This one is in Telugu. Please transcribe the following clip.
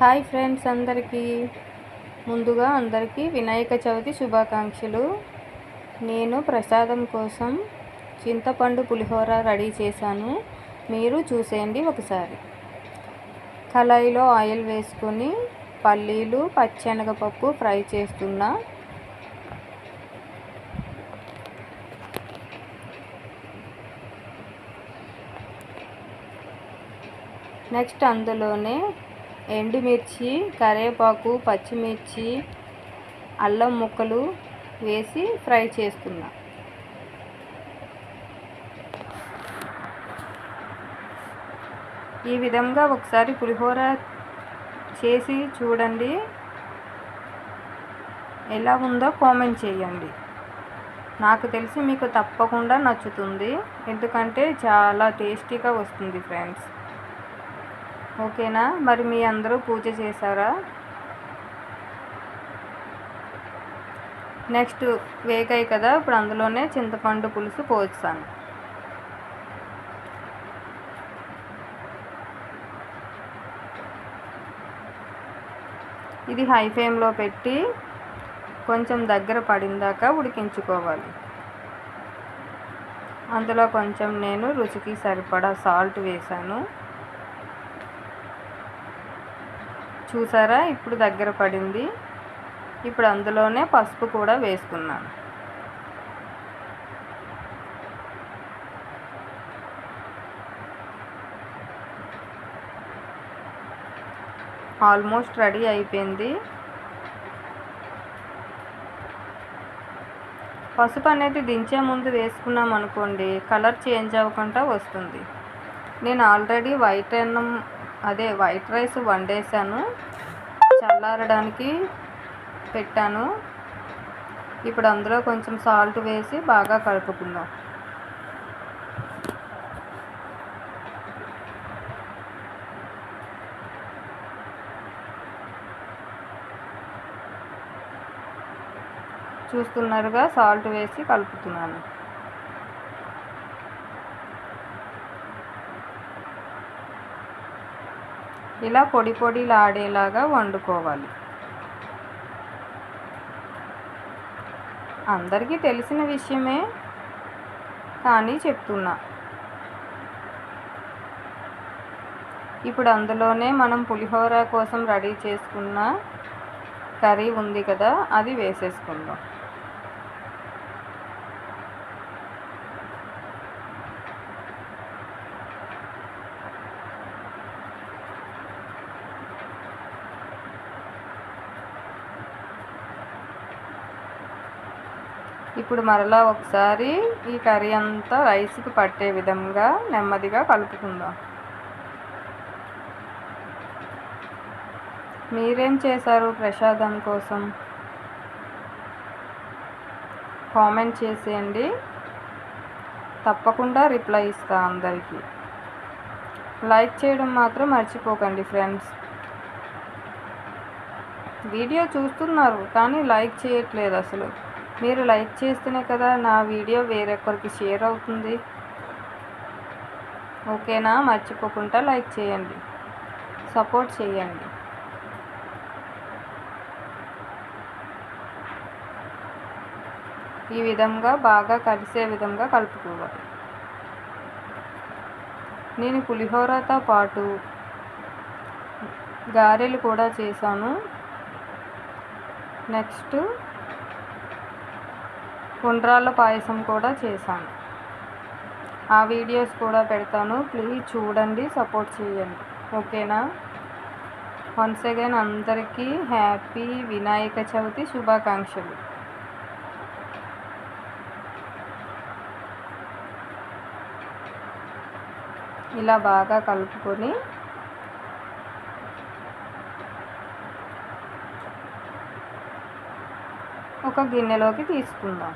హాయ్ ఫ్రెండ్స్ అందరికీ. ముందుగా అందరికీ వినాయక చవితి శుభాకాంక్షలు. నేను ప్రసాదం కోసం చింతపండు పులిహోర రెడీ చేశాను. మీరు చూసేయండి ఒకసారి. కళాయిలో ఆయిల్ వేసుకొని పల్లీలు పచ్చెనగపప్పు ఫ్రై చేస్తున్నా. నెక్స్ట్ అందులోనే ఎండుమిర్చి కరివేపాకు పచ్చిమిర్చి అల్లం ముక్కలు వేసి ఫ్రై చేసుకున్నా ఈ విధంగా ఒకసారి పులిహోర చేసి చూడండి. ఎలా ఉందో కామెంట్ చేయండి. నాకు తెలిసి మీకు తప్పకుండా నచ్చుతుంది. ఎందుకంటే చాలా టేస్టీగా వస్తుంది ఫ్రెండ్స్. ఓకేనా? మరి మీ అందరూ పూజ చేశారా? నెక్స్ట్ వేగాయి కదా ఇప్పుడు అందులోనే చింతపండు పులుసు పోస్తాను. ఇది హై ఫ్లేమ్లో పెట్టి కొంచెం దగ్గర పడిందాక ఉడికించుకోవాలి. అందులో కొంచెం నేను రుచికి సరిపడా సాల్ట్ వేసాను చూసారా? ఇప్పుడు దగ్గర పడింది. ఇప్పుడు అందులోనే పసుపు కూడా వేసుకున్నాను. ఆల్మోస్ట్ రెడీ అయిపోయింది. పసుపు అనేది దించే ముందు వేసుకున్నాం అనుకోండి కలర్ చేంజ్ అవ్వకుండా వస్తుంది. నేను ఆల్రెడీ వైట్ అన్నం అదే వైట్ రైస్ వండేసాను చల్లారడానికి పెట్టాను. ఇప్పుడు అందులో కొంచెం సాల్ట్ వేసి బాగా కలుపుకుందాం. చూస్తున్నారుగా సాల్ట్ వేసి కలుపుతున్నాను. ఇలా పొడి పొడిలాడేలాగా వండుకోవాలి. అందరికీ తెలిసిన విషయమే కానీ చెప్తున్నా. ఇప్పుడు అందులోనే మనం పులిహోర కోసం రెడీ చేసుకున్న కర్రీ ఉంది కదా అది వేసేసుకుందాం. ఇప్పుడు మరలా ఒకసారి ఈ కర్రీ అంతా రైస్కి పట్టే విధంగా నెమ్మదిగా కలుపుకుందాం. మీరేం చేశారు ప్రసాదం కోసం? కామెంట్ చేసేయండి. తప్పకుండా రిప్లై ఇస్తా అందరికీ. లైక్ చేయడం మాత్రం మర్చిపోకండి ఫ్రెండ్స్. వీడియో చూస్తున్నారు కానీ లైక్ చేయట్లేదు అసలు. మీరు లైక్ చేస్తేనే కదా నా వీడియో వేరొకరికి షేర్ అవుతుంది. ఓకేనా? మర్చిపోకుండా లైక్ చేయండి. సపోర్ట్ చేయండి. ఈ విధంగా బాగా కలిసే విధంగా కలుపుకోవాలి. నేను పులిహోరతో పాటు గారెలు కూడా చేశాను. నెక్స్ట్ ఉండ్రాళ్ళ పాయసం కూడా చేశాను. ఆ వీడియోస్ కూడా పెడతాను. ప్లీజ్ చూడండి సపోర్ట్ చేయండి. ఓకేనా? వన్స్ అగైన్ అందరికీ హ్యాపీ వినాయక చవితి శుభాకాంక్షలు. ఇలా బాగా కలుపుకొని ఒక గిన్నెలోకి తీసుకుందాం.